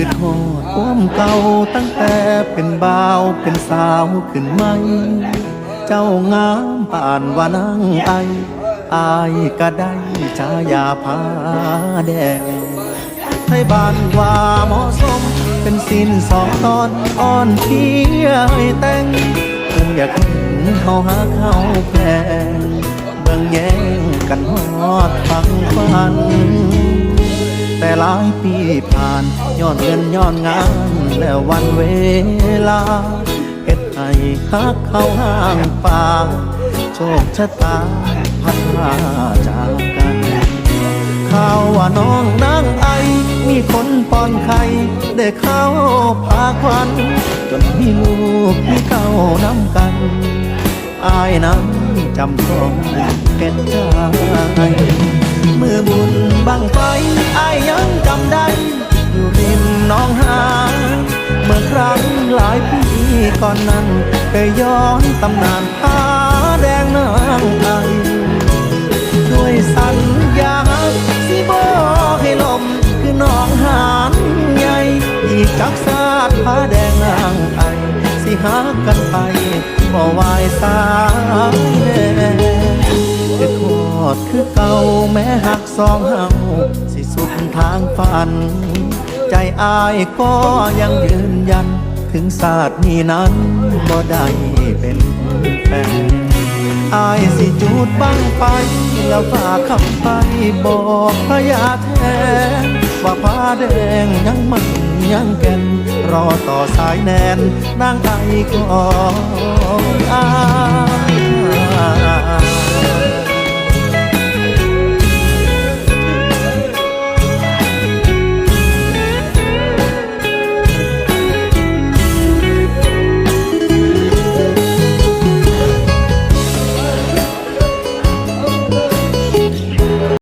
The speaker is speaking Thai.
คือทอดความเก่าตั้งแต่เป็นบ่าวเป็นสาวขึ้นไหม เจ้างามป่านว่านั่งไออายก็ได้ชายาผ้าแดงให้บ้านว่าเหมาะสม เป็นสิ้นสองตอนอ่อนเพียให้แต่งคงอยากเห็นเขาหาเขาแพงเบิ่งแย่งกันฮอดฟังฟัน แต่หลายปีผ่านย้อนเงินย้อนงานและวันเวลาเฮ็ดให้คักเข้าห้างป่าโชคชะตาพัดพาจากกันข่าวว่าน้องนางไอ มีคนป้อนไข่ได้เข้าพาควัน จนมีลูกมีเก้าน้ำกัน อายนั้นจำต้องเก็ดใจเมื่อบุญบังไฟ หลายปีก่อนนั้นเคยย้อนตำนานผาแดงนางไอด้วยสัญญาสิบอให้ลมคือน้องหานใหญ่อีกจักสาดผ้าแดงนางไอสิหากันไปบ่วายสายแน่คือทอดคือเก่าแม้หักสองเฮาสิสุดทางฝัน ใจอายก็ยังยืนยัน ถึงศาสตร์นี้นั้นบ่ได้เป็นแฟนอายสิจูดบังไป แล้วฝากคำไปบอกพระยาแทนว่าผ้าแดงยังมันยังแก่นรอต่อสายแนนนางไอของ